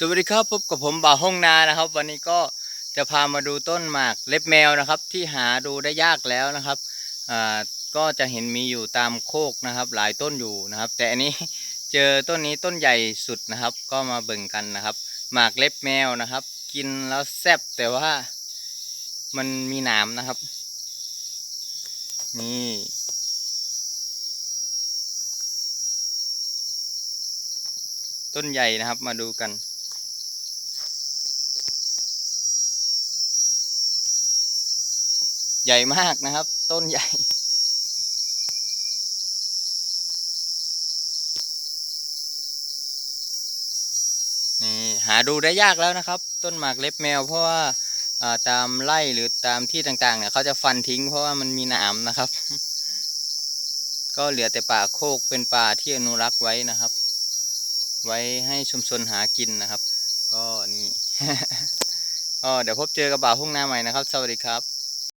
สวัสดีครับพบกับผมบ่าวห้องนานะครับ วันนี้ก็จะพามาดูต้นหมากเล็บแมวนะครับ ที่หาดูได้ยากแล้วนะครับอ่าก็จะเห็นมีอยู่ตามโคกนะครับ หลายต้นอยู่นะครับ แต่อันนี้เจอต้นนี้ต้นใหญ่สุดนะครับ ก็มาเบิ่งกันนะครับ หมากเล็บแมวนะครับ กินแล้วแซ่บแต่ว่ามันมีหนามนะครับ นี่ต้นใหญ่นะครับมาดูกัน ใหญ่มากนะครับ ต้นใหญ่ นี่หาดูได้ยากแล้วนะครับ ต้นหมากเล็บแมว เพราะว่าาตามไร่หรือตามที่ต่างๆเนี่ยเขาจะฟันทิ้งเพราะว่ามันมีหนามนะครับ ก็เหลือแต่ป่าโคกเป็นป่าที่อนุรักษ์ไว้นะครับ ไว้ให้ชุมชนหากินนะครับ ก็นี่ก็เดี๋ยวพบเจอกับบ่าวพุ่งหน้าใหม่นะครับ สวัสดีครับ